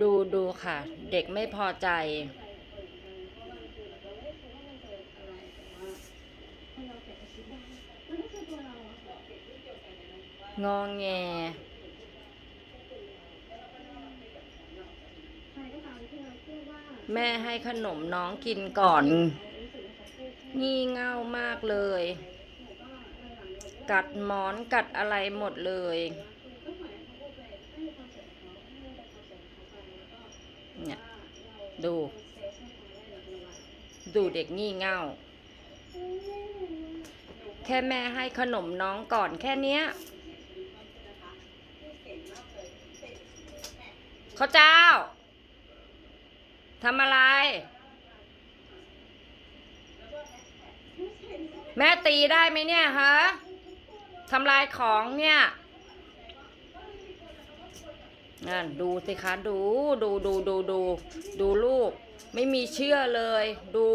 ดูดูค่ะ เด็กไม่พอใจ งองแงแม่ให้ขนมน้องกินก่อน งี่เง่ามากเลย กัดหมอนกัดอะไรหมดเลย เนี่ย ดู ดูเด็กงี่เง่า แค่แม่ให้ขนมน้องก่อนแค่เนี้ยเขาเจ้าทำอะไร แม่ตีได้ไหมเนี่ยฮะทำลายของเนี่ย นั่นดูสิคะดูดูดูดูดูดูลูก ไม่มีเชื่อเลยดู